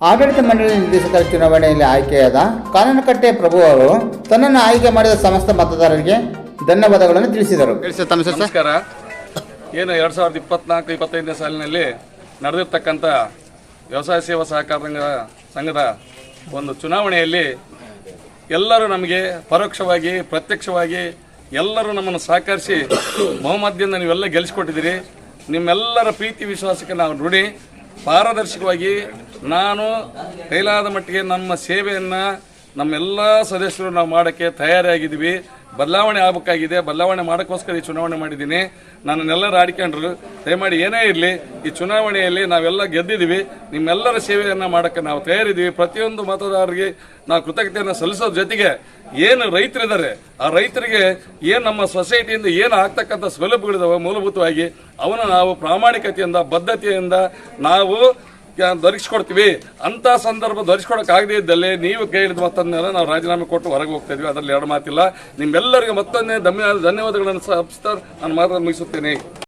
ಆಡಳಿತ ಮಂಡಳಿ ನಿರ್ದೇಶಕರ ಚುನಾವಣೆಯಲ್ಲಿ ಆಯ್ಕೆಯಾದ ಕಾನನಕಟ್ಟೆ ಪ್ರಭು ಅವರು ತನ್ನನ್ನು ಆಯ್ಕೆ ಮಾಡಿದ ಸಮಸ್ತ ಮತದಾರರಿಗೆ ಧನ್ಯವಾದಗಳನ್ನು ತಿಳಿಸಿದರು. ನಮಸ್ಕಾರ. ಏನು ಎರಡು ಸಾವಿರದ ಇಪ್ಪತ್ನಾಲ್ಕು ಇಪ್ಪತ್ತೈದನೇ ಸಾಲಿನಲ್ಲಿ ನಡೆದಿರ್ತಕ್ಕಂಥ ವ್ಯವಸಾಯ ಸೇವಾ ಸಹಕಾರ ಸಂಘದ ಒಂದು ಚುನಾವಣೆಯಲ್ಲಿ ಎಲ್ಲರೂ ನಮಗೆ ಪರೋಕ್ಷವಾಗಿ ಪ್ರತ್ಯಕ್ಷವಾಗಿ ಎಲ್ಲರೂ ನಮ್ಮನ್ನು ಸಹಕರಿಸಿ ಬಹುಮತದಿಂದ ನೀವೆಲ್ಲ ಗೆಲ್ಲಿಸ್ಕೊಟ್ಟಿದ್ದೀರಿ ನಿಮ್ಮೆಲ್ಲರ ಪ್ರೀತಿ ವಿಶ್ವಾಸಕ್ಕೆ ನಾವು ಋಣಿ. ಪಾರದರ್ಶಕವಾಗಿ ನಾನು ಕೈಲಾದ ಮಟ್ಟಿಗೆ ನಮ್ಮ ಸೇವೆಯನ್ನು ನಮ್ಮೆಲ್ಲ ಸದಸ್ಯರು ನಾವು ಮಾಡೋಕ್ಕೆ ತಯಾರಾಗಿದ್ದೀವಿ. ಬದಲಾವಣೆ ಆಗಬೇಕಾಗಿದೆ. ಬದಲಾವಣೆ ಮಾಡೋಕ್ಕೋಸ್ಕರ ಈ ಚುನಾವಣೆ ಮಾಡಿದ್ದೀನಿ. ನನ್ನನ್ನೆಲ್ಲರೂ ಆಡಿಕೊಂಡ್ರು ದಯಮಾಡಿ ಏನೇ ಇರಲಿ, ಈ ಚುನಾವಣೆಯಲ್ಲಿ ನಾವೆಲ್ಲ ಗೆದ್ದಿದ್ದೀವಿ. ನಿಮ್ಮೆಲ್ಲರ ಸೇವೆಯನ್ನು ಮಾಡೋಕ್ಕೆ ನಾವು ತಯಾರಿದ್ದೀವಿ. ಪ್ರತಿಯೊಂದು ಮತದಾರರಿಗೆ ನಾವು ಕೃತಜ್ಞತೆಯನ್ನು ಸಲ್ಲಿಸೋದ್ರ ಜೊತೆಗೆ ಏನು ರೈತರಿದ್ದಾರೆ, ಆ ರೈತರಿಗೆ ಏನು ನಮ್ಮ ಸೊಸೈಟಿಯಿಂದ ಏನು ಆಗ್ತಕ್ಕಂಥ ಸೌಲಭ್ಯಗಳಿದಾವೆ ಮೂಲಭೂತವಾಗಿ ಅವನ್ನ ನಾವು ಪ್ರಾಮಾಣಿಕತೆಯಿಂದ, ಬದ್ಧತೆಯಿಂದ ನಾವು ದೊರಕಿಸ್ಕೊಡ್ತೀವಿ ಅಂತ ಸಂದರ್ಭ ದೊರಕಿಸ್ಕೊಡಕ್ಕಾಗದೇ ಇದ್ದಲ್ಲಿ ನೀವು ಕೇಳಿದ ಮತ್ತನ್ನೆಲ್ಲ ನಾವು ರಾಜೀನಾಮೆ ಕೊಟ್ಟು ಹೊರಗೆ ಹೋಗ್ತಾ ಇದ್ವಿ. ಅದರಲ್ಲಿ ಎರಡು ಮಾತಿಲ್ಲ. ನಿಮ್ಮೆಲ್ಲರಿಗೂ ಧನ್ಯವಾದ ಧನ್ಯವಾದಗಳನ್ನು ಸಲ್ಲಿಸ್ತಾ ನಾನು ಮಾತನ್ನು ಮುಗಿಸುತ್ತೇನೆ.